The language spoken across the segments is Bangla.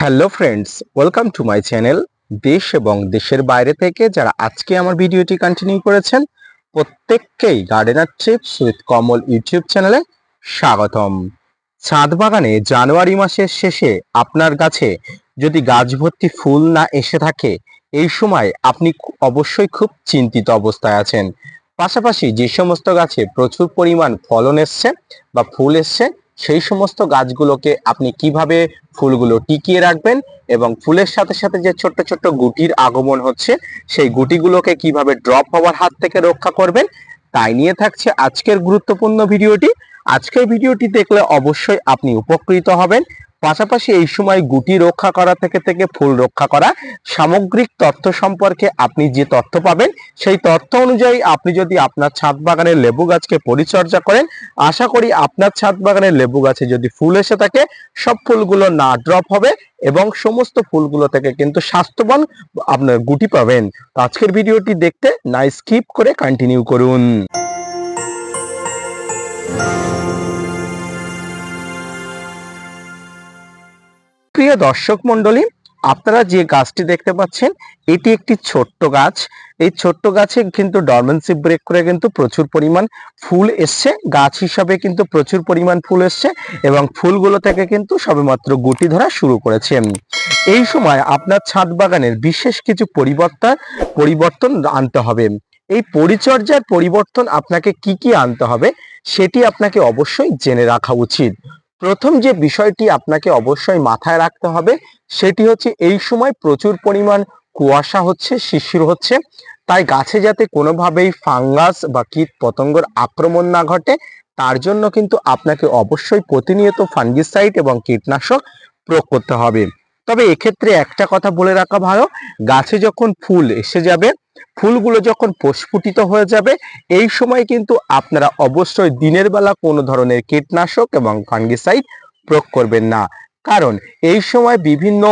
Hello friends welcome to my channel দেশ এবং দেশের বাইরে থেকে যারা আজকে আমার ভিডিওটি কন্টিনিউ করেছেন, প্রত্যেককেই gardener trips with Kamal YouTube চ্যানেলে স্বাগতম। ছাদ বাগানে জানুয়ারি মাসের শেষে আপনার গাছে যদি গাছ ভর্তি ফুল না এসে থাকে, এই সময় আপনি অবশ্যই খুব চিন্তিত অবস্থায় আছেন। পাশাপাশি যে সমস্ত গাছে প্রচুর পরিমাণ ফলন এসছে বা ফুল এসছে সেই সমস্ত গাছগুলোকে আপনি কীভাবে ফুলগুলো টিকিয়ে রাখবেন এবং ফুলের সাথে সাথে যে ছোট্ট ছোট্ট গুটির আগমন হচ্ছে, সেই গুটিগুলোকে কীভাবে ড্রপ হওয়ার হাত থেকে রক্ষা করবেন, তাই নিয়ে থাকছে আজকের গুরুত্বপূর্ণ ভিডিওটি। আজকের ভিডিওটি দেখলে অবশ্যই আপনি উপকৃত হবেন। পাশাপাশি এই সময় গুটি রক্ষা করা থেকে থেকে ফুল রক্ষা করা সামগ্রিক তথ্য সম্পর্কে আপনি যে তথ্য পাবেন, সেই তথ্য অনুযায়ী আপনি যদি আপনার ছাদ বাগানের লেবু গাছকে পরিচর্যা করেন, আশা করি আপনার ছাদ বাগানের লেবু গাছে যদি ফুল এসে থাকে, সব ফুলগুলো না ড্রপ হবে এবং সমস্ত ফুলগুলো থেকে কিন্তু স্বাস্থ্যবান আপনার গুটি পাবেন। আজকের ভিডিওটি দেখতে না স্কিপ করে কন্টিনিউ করুন। প্রিয় দর্শক মণ্ডলী, আপনারা যে গাছটি দেখতে পাচ্ছেন, এটি একটি ছোট্ট গাছ। এই ছোট্ট গাছে কিন্তু ডরমেন্সি ব্রেক করে কিন্তু প্রচুর পরিমাণ ফুল এসছে। গাছ হিসাবে কিন্তু প্রচুর পরিমাণ ফুল এসছে এবং ফুলগুলো থেকে কিন্তু সবেমাত্র গুটি ধরা শুরু করেছে। এই সময় আপনার ছাদ বাগানের বিশেষ কিছু পরিবর্তন পরিবর্তন আনতে হবে। এই পরিচর্যার পরিবর্তন আপনাকে কি কি আনতে হবে, সেটি আপনাকে অবশ্যই জেনে রাখা উচিত। প্রথম যে বিষয়টি আপনাকে অবশ্যই মাথায় রাখতে হবে, সেটি হচ্ছে এই সময় প্রচুর পরিমাণ কুয়াশা হচ্ছে শিশির হচ্ছে। তাই গাছে যাতে কোনোভাবেই ফাঙ্গাস বা কীট পতঙ্গর আক্রমণ না ঘটে, তার জন্য কিন্তু আপনাকে অবশ্যই প্রতিনিয়ত ফাঙ্গিসাইড এবং কীটনাশক প্রয়োগ করতে হবে। তবে এক্ষেত্রে একটা কথা বলে রাখা ভালো, গাছে যখন ফুল এসে যাবে ফুলগুলো যখন প্রস্ফুটিত হয়ে যাবে, এই সময় কিন্তু আপনারা অবশ্যই দিনের বেলা কোনো ধরনের কীটনাশক এবং ফাঙ্গিসাইড প্রয়োগ করবেন না। কারণ এই সময় বিভিন্ন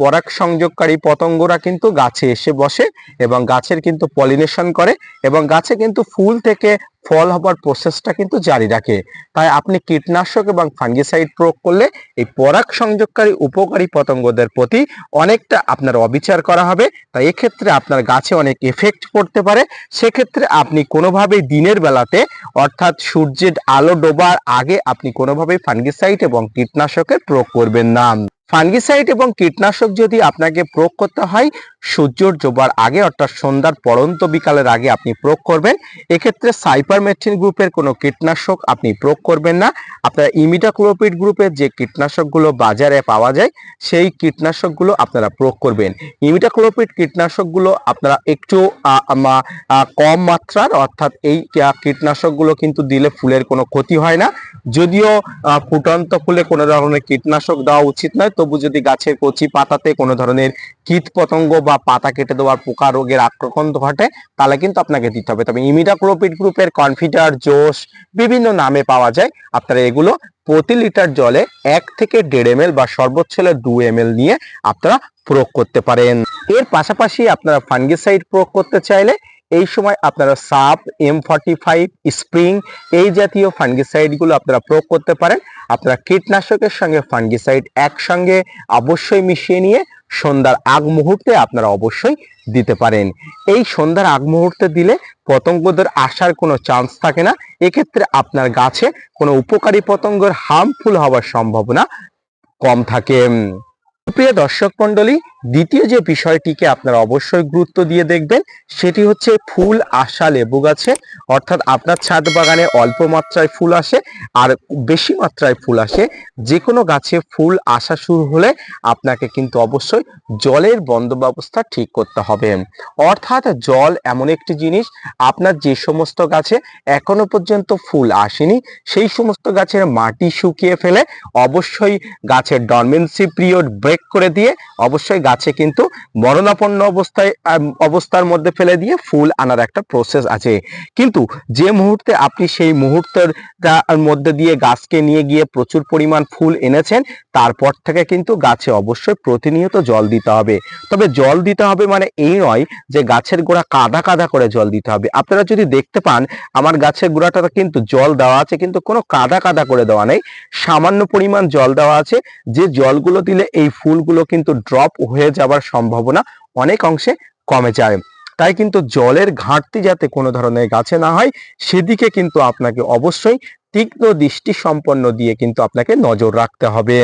পরাগ সংযোগকারী পতঙ্গরা কিন্তু গাছে এসে বসে এবং গাছের কিন্তু পলিনেশন করে এবং গাছে কিন্তু ফুল থেকে ফল হবার প্রসেসটা কিন্তু জারি রাখে। তাই আপনি কীটনাশক এবং ফাঙ্গিসাইড প্রয়োগ করলে এই পরাগ সংযোগকারী উপকারী পতঙ্গদের প্রতি অনেকটা আপনার অবিচার করা হবে। তাই এক্ষেত্রে আপনার গাছে অনেক এফেক্ট পড়তে পারে। সেক্ষেত্রে আপনি কোনোভাবেই দিনের বেলাতে অর্থাৎ সূর্যের আলো ডোবার আগে আপনি কোনোভাবেই ফাঙ্গিসাইড এবং কীটনাশকের প্রয়োগ করবেন না। ফাঙ্গিসাইড এবং কীটনাশক যদি আপনাকে প্রয়োগ করতে হয়, সূর্যর ডোবার আগে অর্থাৎ সন্ধ্যার পড়ন্ত বিকালের আগে আপনি প্রয়োগ করবেন। এক্ষেত্রে সাইপারমেথ্রিন গ্রুপের কোনো কীটনাশক আপনি প্রয়োগ করবেন না। আপনার ইমিডাক্লোপিড গ্রুপের যে কীটনাশকগুলো বাজারে পাওয়া যায়, সেই কীটনাশকগুলো আপনারা প্রয়োগ করবেন। ইমিডাক্লোপিড কীটনাশকগুলো আপনারা একটু কম মাত্রার অর্থাৎ এই কীটনাশকগুলো কিন্তু দিলে ফুলের কোনো ক্ষতি হয় না। যদিও ফুটন্ত ফুলে কোনো ধরনের কীটনাশক দেওয়া উচিত নয়, তবু যদি গাছের কচি পাতাতে কোনো ধরনের কীট পতঙ্গ বা পাতা কেটে দেওয়ার পোকা রোগের আক্রমণ ঘটে, তাহলে কিন্তু আপনাকে দিতে হবে। তবে ইমিডাক্লোপিড গ্রুপের কনফিডার, জোশ, বিভিন্ন নামে পাওয়া যায়। আপনারা এগুলো প্রতি লিটার জলে এক থেকে দেড় এম বা সর্বোচ্চ দু এম নিয়ে আপনারা প্রয়োগ করতে পারেন। এর পাশাপাশি আপনারা ফাঙ্গিসাইড প্রয়োগ করতে চাইলে এই সময় আপনারা সাপ এম ফর্টি ফাইভ স্প্রিং এই জাতীয় ফাঙ্গিসাইডগুলো আপনারা প্রয়োগ করতে পারেন। আপনারা কীটনাশকের সঙ্গে ফাঙ্গিসাইড একসঙ্গে অবশ্যই মিশিয়ে নিয়ে সন্ধ্যার আগ মুহূর্তে আপনারা অবশ্যই দিতে পারেন। এই সন্ধ্যার আগ মুহূর্তে দিলে পতঙ্গদের আসার কোনো চান্স থাকে না। এক্ষেত্রে আপনার গাছে কোনো উপকারী পতঙ্গের হার্মফুল হওয়ার সম্ভাবনা কম থাকে। প্রিয় দর্শক মন্ডলী দ্বিতীয় যে বিষয়টিকে আপনারা অবশ্যই গুরুত্ব দিয়ে দেখবেন, সেটি হচ্ছে ফুল আসা লেবু গাছে। অর্থাৎ আপনার ছাদ বাগানে অল্প মাত্রায় ফুল আসে আর বেশি মাত্রায় ফুল আসে। যে কোনো গাছে ফুল আসা শুরু হলে আপনাকে কিন্তু অবশ্যই জলের বন্দোবস্তা ঠিক করতে হবে। অর্থাৎ জল এমন একটি জিনিস, আপনার যে সমস্ত গাছে এখনও পর্যন্ত ফুল আসেনি, সেই সমস্ত গাছের মাটি শুকিয়ে ফেলে অবশ্যই গাছের ডরমেন্সি পিরিয়ড ব্রেক করে দিয়ে অবশ্যই গাছে কিন্তু মরণাপন্ন অবস্থায় অবস্থার মধ্যে ফেলে দিয়ে ফুল আনার একটা প্রসেস আছে। কিন্তু যে মুহূর্তে আপনি সেই মুহূর্তের তার মধ্যে দিয়ে গাছকে নিয়ে গিয়ে প্রচুর পরিমাণ ফুল এনেছেন, তারপর থেকে কিন্তু গাছে অবশ্যই প্রতিনিয়ত জল দিতে হবে। তবে জল দিতে হবে মানে এই নয় যে গাছের গোড়া কাদা কাদা করে জল দিতে হবে। আপনারা যদি দেখতে পান, আমার গাছের গোড়াটা কিন্তু জল দেওয়া আছে, কিন্তু কোনো কাদা কাদা করে দেওয়া নেই। সামান্য পরিমাণ জল দেওয়া আছে, যে জলগুলো দিলে এই ফুলগুলো কিন্তু ড্রপ হয়ে যাবার সম্ভাবনা অনেক অংশে কমে যায়। তাই কিন্তু জলের ঘাটতি যাতে কোনো ধরনের গাছে না হয়, সেদিকে কিন্তু আপনাকে অবশ্যই তীক্ষ্ণ দৃষ্টি সম্পন্ন দিয়ে কিন্তু আপনাকে নজর রাখতে হবে।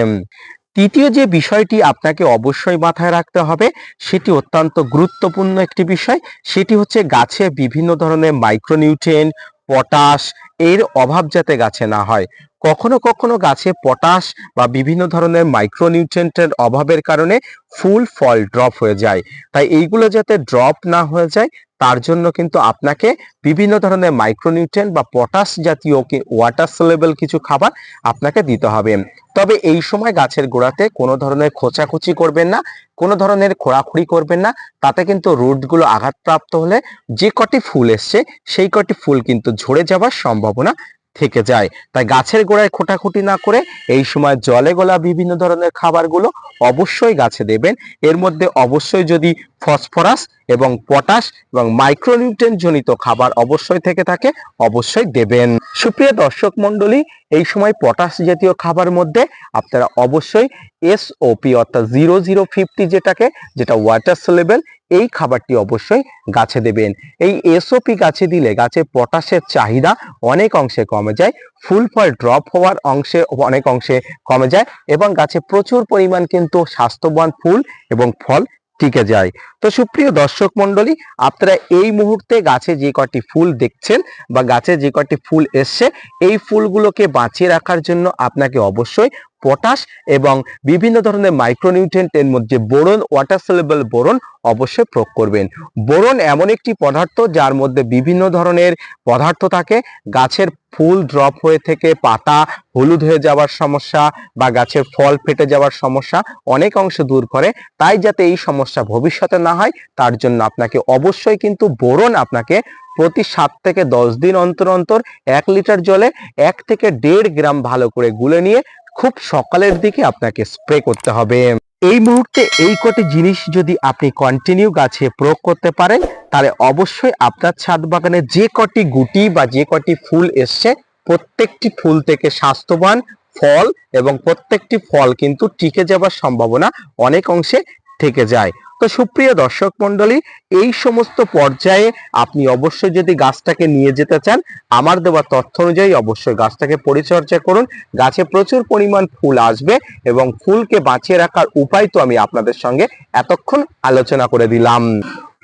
তৃতীয় যে বিষয়টি আপনাকে অবশ্যই মাথায় রাখতে হবে, সেটি অত্যন্ত গুরুত্বপূর্ণ একটি বিষয়। সেটি হচ্ছে গাছে বিভিন্ন ধরনের মাইক্রোনিউট্রিয়েন্ট পটাশ এর অভাব যাতে গাছে না হয়। কখনো কখনো গাছে পটাশ বা বিভিন্ন ধরনের মাইক্রোনিউট্রিয়েন্টের অভাবের কারণে ফুল, ফল ড্রপ হয়ে যায়। তাই এইগুলো যাতে ড্রপ না হয়ে যায়, তার জন্য কিন্তু আপনাকে বিভিন্ন ধরনের মাইক্রোনিউট্রিয়েন্ট বা পটাশ জাতীয় ওয়াটার সলেবল কিছু খাবার আপনাকে দিতে হবে। তবে এই সময় গাছের গোড়াতে কোনো ধরনের খোঁচাখুচি করবেন না, কোনো ধরনের খোঁড়াখুড়ি করবেন না। তাতে কিন্তু রুটগুলো আঘাতপ্রাপ্ত হলে যে কটি ফুল এসছে, সেই কটি ফুল কিন্তু ঝরে যাবার সম্ভাবনা থেকে যায়। তাই গাছের গোড়ায় খোঁটাখুটি না করে এই সময় জলে গোলা বিভিন্ন ধরনের খাবারগুলো অবশ্যই গাছে দেবেন। এর মধ্যে অবশ্যই যদি ফসফরাস এবং পটাশ এবং মাইক্রোনিউট্রেন জনিত খাবার অবশ্যই থেকে থাকে, অবশ্যই দেবেন। সুপ্রিয় দর্শক মণ্ডলী, এই সময় পটাশ জাতীয় খাবার মধ্যে আপনারা অবশ্যই এসওপি অর্থাৎ জিরো জিরো ফিফটি যেটাকে, যেটা ওয়াটার সোলেবেল এই খাবারটি অবশ্যই গাছে দেবেন। এই এসওপি গাছে দিলে গাছে পটাশের চাহিদা অনেক অংশে কমে যায়, ফুল ফল ড্রপ হওয়ার অংশে, অনেক অংশে কমে যায় এবং গাছে প্রচুর পরিমাণ কিন্তু স্বাস্থ্যবান ফুল এবং ফল টিকে যায়। তো সুপ্রিয় দর্শক মন্ডলী আপনারা এই মুহূর্তে গাছে যে কটি ফুল দেখছেন বা গাছে যে কটি ফুল এসছে, এই ফুলগুলোকে বাঁচিয়ে রাখার জন্য আপনাকে অবশ্যই পটাশ এবং বিভিন্ন ধরনের মাইক্রোনিউট্রিয়েন্ট এর মধ্যে বোরন ওয়াটার সলেবল বোরন অবশ্যই প্রয়োগ করবেন। বোরন এমন একটি পদার্থ যার মধ্যে বিভিন্ন ধরনের পদার্থ থাকে। গাছের ফুল ড্রপ হয়ে থেকে পাতা হলুদ হয়ে যাওয়ার সমস্যা বা গাছের ফল ফেটে যাওয়ার সমস্যা অনেক অংশ দূর করে। তাই যাতে এই সমস্যা ভবিষ্যতে না হয়, তার জন্য আপনাকে অবশ্যই কিন্তু বোরন আপনাকে প্রতি সাত থেকে দশ দিন অন্তর অন্তর এক লিটার জলে এক থেকে দেড় গ্রাম ভালো করে গুলে নিয়ে খুব সকালের দিকে আপনাকে স্প্রে করতে হবে। এই মুহূর্তে এই কটি জিনিস যদি আপনি কন্টিনিউ গাছে প্রয়োগ করতে পারেন, তাহলে অবশ্যই আপনার ছাদ বাগানে যে কটি গুটি বা যে কটি ফুল এসছে, প্রত্যেকটি ফুল থেকে স্বাস্থ্যবান ফল এবং প্রত্যেকটি ফল কিন্তু টিকে যাবার সম্ভাবনা অনেক অংশে থেকে যায়। তো সুপ্রিয় দর্শক মন্ডলী এই সমস্ত পর্যায়ে আপনি অবশ্যই যদি গাছটাকে নিয়ে যেতে চান, আমার দেওয়া তথ্য অনুযায়ী অবশ্যই গাছটাকে পরিচর্যা করুন। গাছে প্রচুর পরিমাণ ফুল আসবে এবং ফুলকে বাঁচিয়ে রাখার উপায় তো আমি আপনাদের সঙ্গে এতক্ষণ আলোচনা করে দিলাম।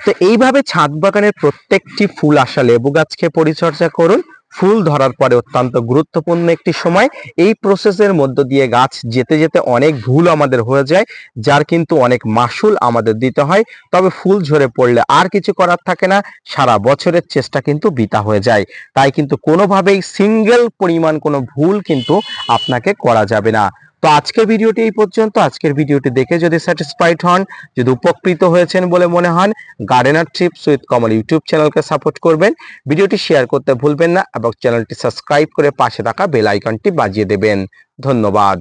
তো এইভাবে ছাদ বাগানের প্রত্যেকটি ফুল আসা লেবু গাছকে পরিচর্যা করুন। ফুল ধরার পরে অত্যন্ত গুরুত্বপূর্ণ একটি সময়। এই প্রসেসের মধ্য দিয়ে গাছ যেতে যেতে অনেক ভুল আমাদের হয়ে যায়, যার কিন্তু অনেক মাসুল আমাদের দিতে হয়। তবে ফুল ঝরে পড়লে আর কিছু করার থাকে না, সারা বছরের চেষ্টা কিন্তু বিতা হয়ে যায়। তাই কিন্তু কোনোভাবেই সিঙ্গেল পরিমাণ কোনো ভুল কিন্তু আপনাকে করা যাবে না। তো আজকের ভিডিওটি এই পর্যন্ত। আজকের ভিডিওটি দেখে যদি স্যাটিসফাইড হন, যদি উপকৃত হয়েছেন বলে মনে হন gardener trips with Kamal YouTube চ্যানেলকে সাপোর্ট করবেন। ভিডিওটি শেয়ার করতে ভুলবেন না এবং চ্যানেলটি সাবস্ক্রাইব করে পাশে থাকা বেল আইকনটি বাজিয়ে দেবেন। ধন্যবাদ।